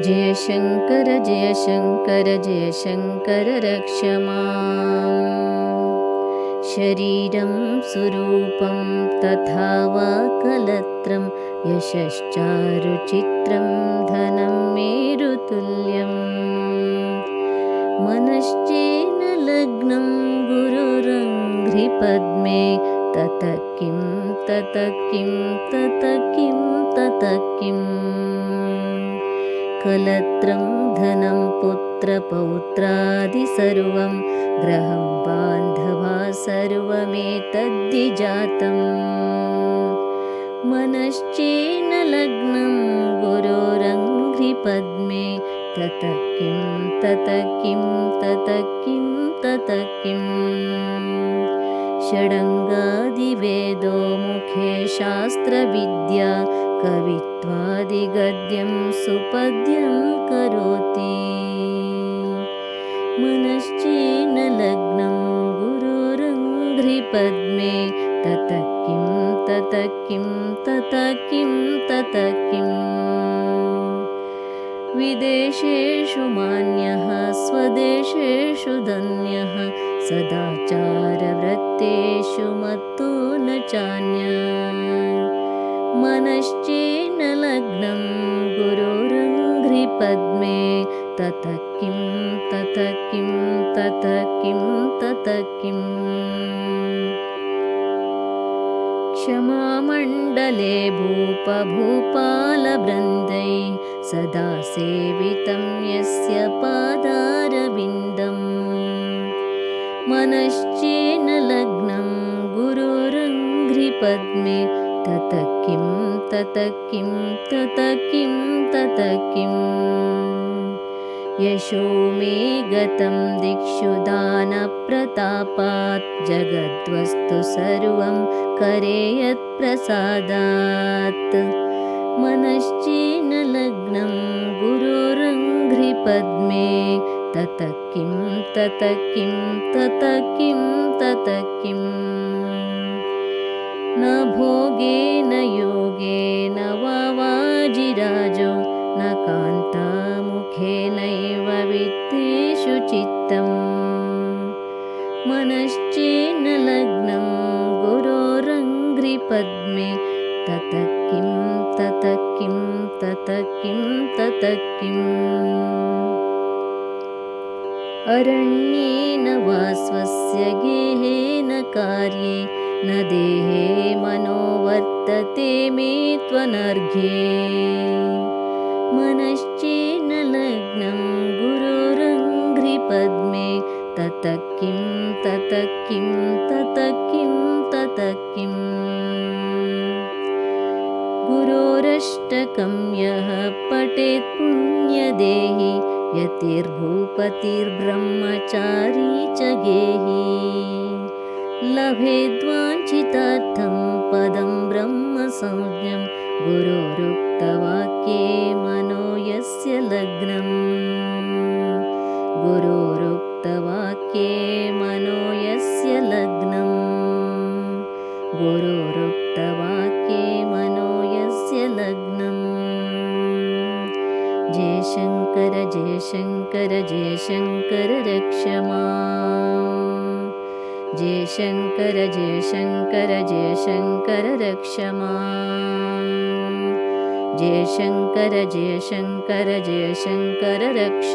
जय शङ्कर जय शङ्कर जय शङ्कर रक्ष शरीरं सुरूपं तथा वा कलत्रं यशश्चारुचित्रं धनं मेरुतुल्यम् मनश्चेन लग्नं गुरुरङ्घ्रिपद्मे तत किं तत किं तत किं तत किम् कलत्रं धनं पुत्रपौत्रादि सर्वं ग्रहं बान्धवा सर्वमेतद्दिजातम् मनश्चेन लग्नं गुरोरङ्घ्रिपद्मे तत किं तत किं तत किं तत किम् षडङ्गादिवेदो मुखे शास्त्रविद्या कवित्वादिगद्यं सुपद्यं करोति। मनश्चेन लग्नं गुरुरङ्घ्रिपद्मे तत किं तत किं तत किं तत किम् विदेशेषु मान्यः स्वदेशेषु धन्यः सदाचारवृत्तेषु मत्तो न चान्य मनश्चेन लग्नं गुरोरङ्घ्रिपद्मे। तत किं तत किं तत किं तत किम् क्षमामण्डले भूपभूपालवृन्दै सदा सेवितं यस्य पादारविन्दम्। मनश्चेन लग्नं गुरोरङ्घ्रिपद्मे तत किं तत किं तत किं तत किम् यशो मे गतं दिक्षु दानप्रतापात् जगद्वस्तु सर्वं करे यत्प्रसादात् मनश्चेन लग्नं गुरोरङ्घ्रिपद्मे तत किं तत किं तत किं तत किम् न भोगेन योगेन वाजिराजो न कान्तामुखेनैव वित्तेषु चित्तम्। मनश्चेन लग्नं गुरोरङ्घ्रिपद्मे तत किं तत किं तत किं तत किम् अरण्येन वा स्वस्य गेहेन कार्ये न देहे मनोवर्तते मे त्वनर्घ्ये मनश्चेन लग्नं गुरोरङ्घ्रिपद्मे तत किं तत किं तत किं तत किम् गुरोरष्टकं यः पठेत् पुण्यदेहि यतिर्भूपतिर्ब्रह्मचारी च गेहि लभेद्वाञ्छितार्थं पदं ब्रह्मसंज्ञं गुरोरुक्तवाक्ये मनो यस्य लग्नम् गुरोरुक्तवाक्ये मनो यस्य लग्नम् गुरोरुक्तवाक्ये मनो यस्य लग्नम् जय शङ्कर जय शङ्कर जय शङ्कर रक्ष जय शङ्कर जय शङ्कर जय शङ्कर रक्ष जय शङ्कर जय शङ्कर जय शङ्कर रक्ष